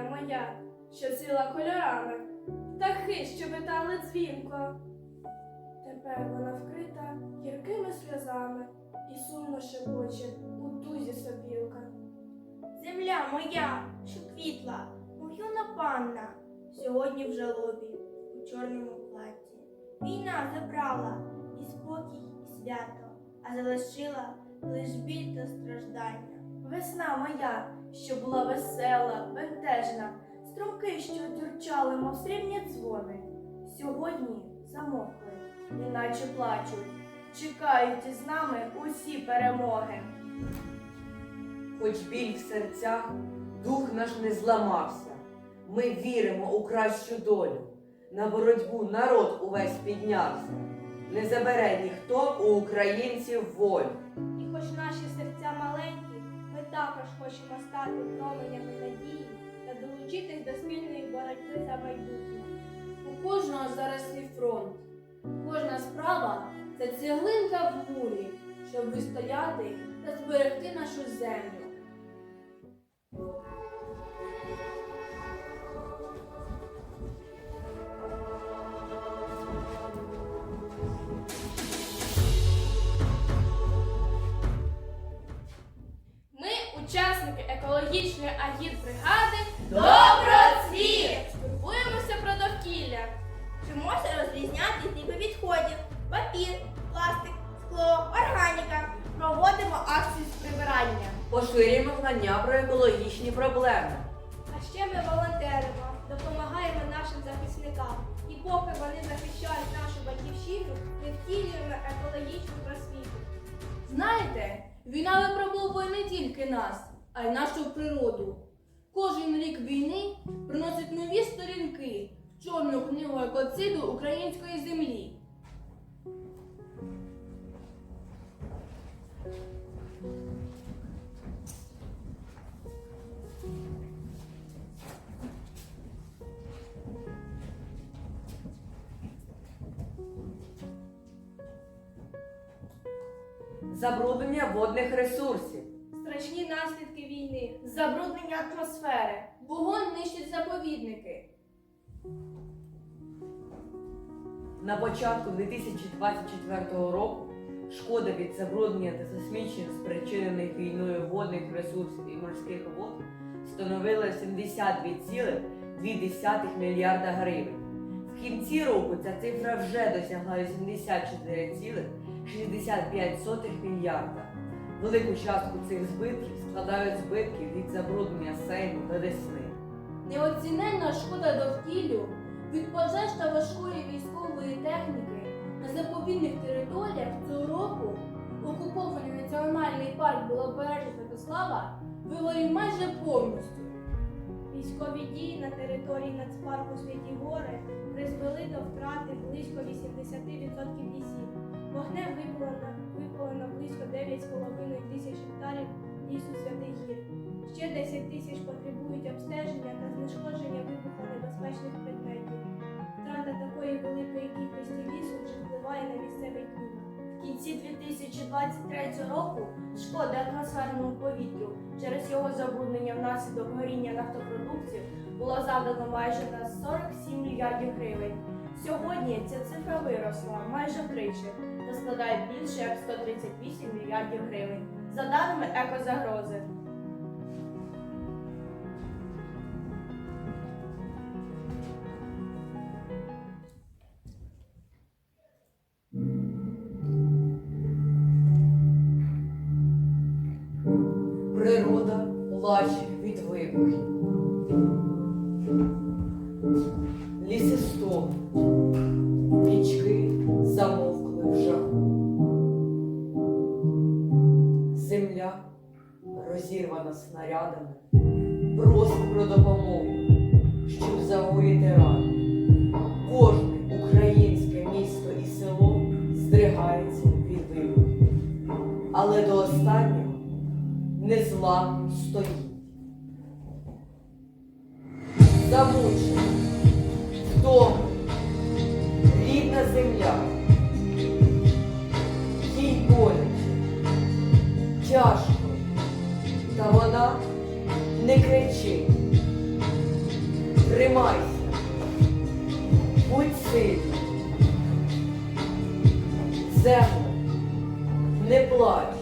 моя, що ціла кольорами, птахи, що витали дзвінко. Тепер вона вкрита гіркими сльозами і сумно шепоче у тузі сопілка. Земля моя, що квітла, юна панна, сьогодні в жалобі, у чорному платі. Війна забрала і спокій, і свято, а залишила лиш біль та страждання. Весна моя, що була весела, бентежна, струмки, що дюрчали, мов срібні дзвони, сьогодні замовкли, іначе плачуть, чекають із нами усі перемоги. Хоч біль в серцях, дух наш не зламався. Ми віримо у кращу долю. На боротьбу народ увесь піднявся. Не забере ніхто у українців волю. І хоч наші серця також хочемо стати променями надії та долучитись до спільної боротьби за майбутнє. У кожного зараз свій фронт. Кожна справа це цеглинка в мурі, щоб вистояти та зберегти нашу землю. Учасники екологічної агітбригади Доброцвіт! Турбуємося про довкілля. Вчимося розрізняти типи відходів, папір, пластик, скло, органіка. Проводимо акції з прибирання. Поширюємо знання про екологічні проблеми. А ще ми волонтеримо, допомагаємо нашим захисникам. І поки вони захищають нашу батьківщину, ми втілюємо екологічну просвіту. Знаєте, війна випробовує не тільки нас, а й нашу природу. Кожен рік війни приносить нові сторінки в чорну книгу екоциду української землі. Забруднення водних ресурсів. Забруднення атмосфери. Вогонь нищить заповідники. На початку 2024 року шкода від забруднення та засмічення спричинених війною водних ресурсів і морських вод становила 72,2 мільярда гривень. В кінці року ця цифра вже досягла 84,65 мільярда. Велику частку цих збитків складають збитки від забруднення Сейму та Десни. Неоціненна шкода довкіллю від пожеж та важкої військової техніки на заповідних територіях цього року окупований національний парк Білобережжя Святослава вигорів майже повністю. Військові дії на території нацпарку Святі Гори призвели до втрати близько 80% лісів. Вогнем випалено, випалено близько 9,5 тисяч гектарів лісу Святий Гір. Ще 10 тисяч потребують обстеження та знешкодження вибухонебезпечних предметів. Втрата такої великої кількості лісу вже впливає на місцевий клімат. В кінці 2023 року шкода атмосферному повітрю через його забруднення внаслідок горіння нафтопродуктів було завдано майже на 47 мільярдів гривень. Сьогодні ця цифра виросла майже втричі складає більше як 138 мільярдів гривень. За даними екозагрози. Розірвана снарядами, просить про допомогу, щоб загоїти рану. Кожне українське місто і село здригається від вибухів. Але до останнього незламно стоїть. Замучена, вдома, рідна земля. не кричи, тримайся, будь сильним, землю, не плач.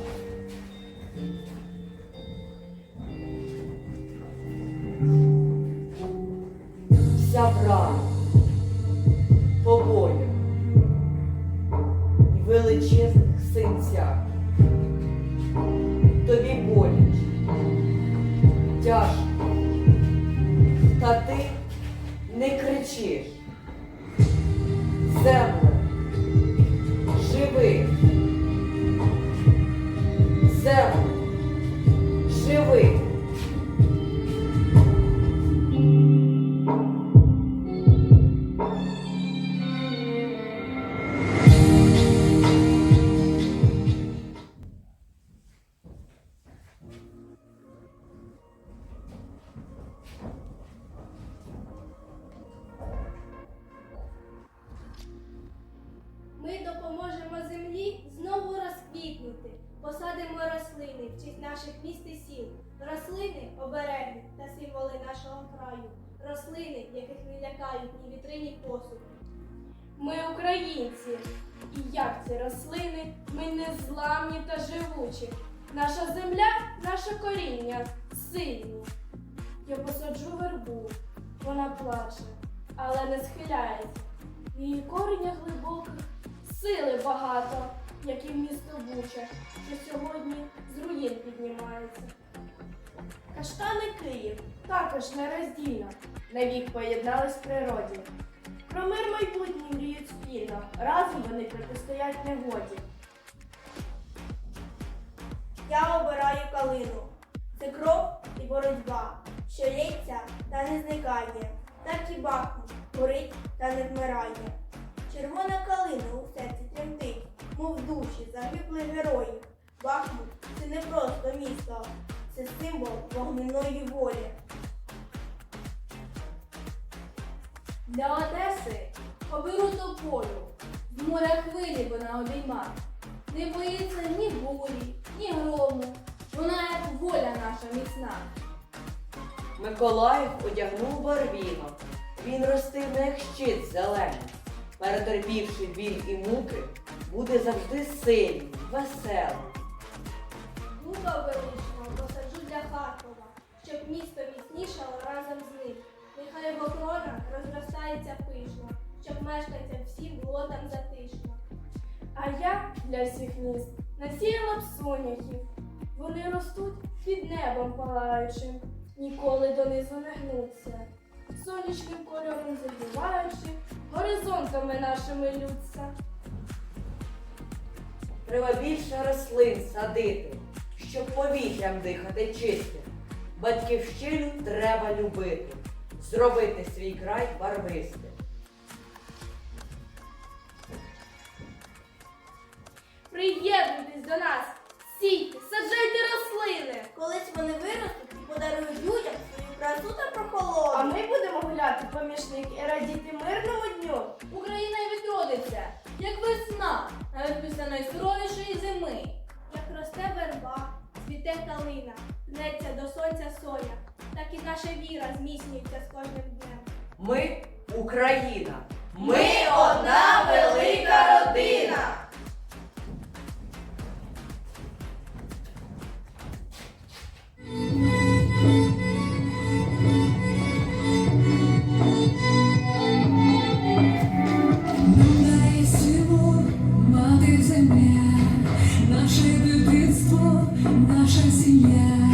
Ми допоможемо землі знову розквітнути, посадимо рослини в честь наших міст і сіл. Рослини оберегли та символи нашого краю. Рослини, яких не лякають ні вітри, ні посухи. Ми українці, і як ці рослини, ми незламні та живучі. Наша земля, наше коріння сильні. Я посаджу вербу, вона плаче, але не схиляється. В її коренях глибоких сили багато, як і місто Буча, що сьогодні з руїн піднімається. Каштани Київ також нероздільно навік поєднались в природі. Про мир майбутній мріють спільно, разом вони протистоять негоді. Я обираю калину. Це кров і боротьба, що лється та не зникає, так і бахмут горить та не вмирає. Героїв. Бахмут це не просто місто, це символ вогненої волі. Для Одеси оберу тополю, з моря хвилі вона обійма. Не боїться ні бурі, ні грому, вона як воля наша міцна. Миколаїв одягнув барвінок. Він ростиме, як щит зелений. Перетерпівши біль і муки, буде завжди сильним, веселим. Дуба величного посаджу для Харкова, щоб місто міцнішало разом з ним. Нехай його крона розростається пишно, щоб мешканцям всім було там затишно. А я для всіх міст насіяла б соняхів. Вони ростуть під небом палаючим, ніколи донизу не гнуться. Сонячним кольором забиваючи, горизонтами нашими лються. Треба більше рослин садити, щоб повітрям дихати чистим. Батьківщину треба любити, зробити свій край барвистим. Приєднуйтесь до нас, Ми Україна. Ми одна велика родина. Дає мати земля, наше дитинство, наша сім'я,